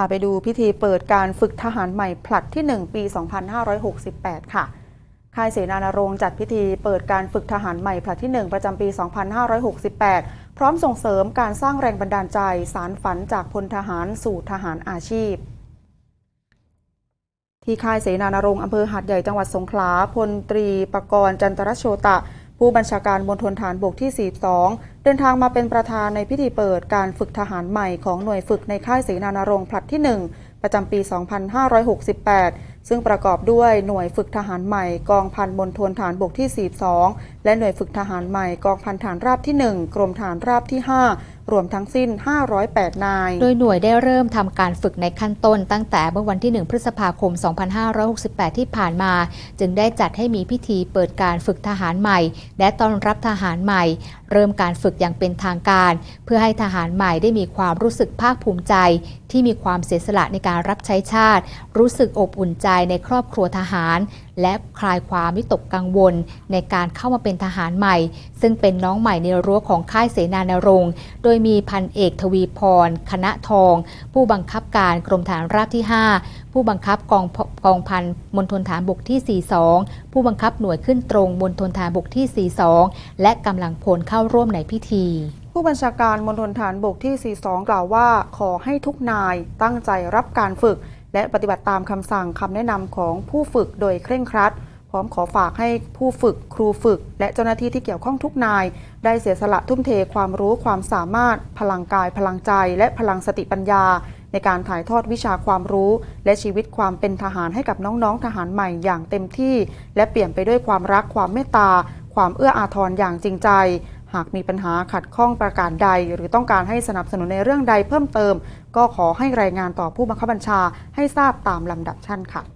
พาไปดูพิธีเปิดการฝึกทหารใหม่ผลัดที่ 1 ปี 2568 ค่ะ ค่ายเสนานรงค์จัดพิธีเปิดการฝึกทหารใหม่ผลัดที่ 1 ประจำปี 2568 พร้อมส่งเสริมการสร้างแรงบันดาลใจ สารฝันจากพลทหารสู่ทหารอาชีพ ที่ค่ายเสนานรงค์อำเภอหาดใหญ่จังหวัดสงขลาพลตรีประกรณ์จันทรโชตะ ผู้บัญชาการมณฑลฐานบกที่ 42 เดินทางมาเป็นประธานในพิธีเปิดการฝึกทหารใหม่ของหน่วยฝึกในค่ายเสนานรงค์ผลัดที่ 1 ประจำปี 2568 ซึ่งประกอบด้วยหน่วยฝึกทหารใหม่กองพันมณฑลฐานบกที่ 42 และหน่วยฝึกทหารใหม่กองพันฐานราบที่ 1 กรมฐานราบที่ 5 รวมทั้งสิ้น 508 นาย โดยหน่วยได้เริ่มทำการฝึกในขั้นต้น ตั้งแต่เมื่อวันที่ 1 พฤษภาคม 2568 ที่ผ่านมา จึงได้จัดให้มีพิธีเปิดการฝึกทหารใหม่ และต้อนรับทหารใหม่ เริ่มการฝึกอย่างเป็นทางการ เพื่อให้ทหารใหม่ได้มีความรู้สึกภาคภูมิใจ ที่มีความเสียสละในการรับใช้ชาติ รู้สึกอบอุ่นใจในครอบครัวทหาร และคลายความวิตกกังวลในการเข้ามาเป็นทหารใหม่ ซึ่งเป็นน้องใหม่ในรั้วของค่ายเสนานรงค์ โดยมีพันเอกทวีพร คณะทอง ผู้บังคับการกรมฐานราบที่ 5 ผู้บังคับกองกองพันมณฑลฐานบกที่ 42 ผู้บังคับหน่วยขึ้นตรงมณฑลฐานบกที่ 42 และกำลังพลเข้าร่วมในพิธีผู้บัญชาการมณฑลฐานบกที่ 42 กล่าวว่า ขอให้ทุกนายตั้งใจรับการฝึก และปฏิบัติตามคำสั่งคำแนะนำของผู้ฝึกโดยเคร่งครัด พร้อมขอฝากให้ผู้ฝึกครูฝึก และเจ้าหน้าที่ที่เกี่ยวข้องทุกนาย ได้เสียสละทุ่มเทความรู้ความสามารถ พลังกาย พลังใจ และพลังสติปัญญา ในการถ่ายทอดวิชาความรู้ และชีวิตความเป็นทหารให้กับน้องๆทหารใหม่อย่างเต็มที่ และเปลี่ยนไปด้วยความรักความเมตตาความเอื้ออาทรอย่างจริงใจ หากมีปัญหาขัดข้องประการใด หรือต้องการให้สนับสนุนในเรื่องใดเพิ่มเติม ก็ขอให้รายงานต่อผู้บังคับบัญชาให้ทราบตามลำดับชั้นค่ะ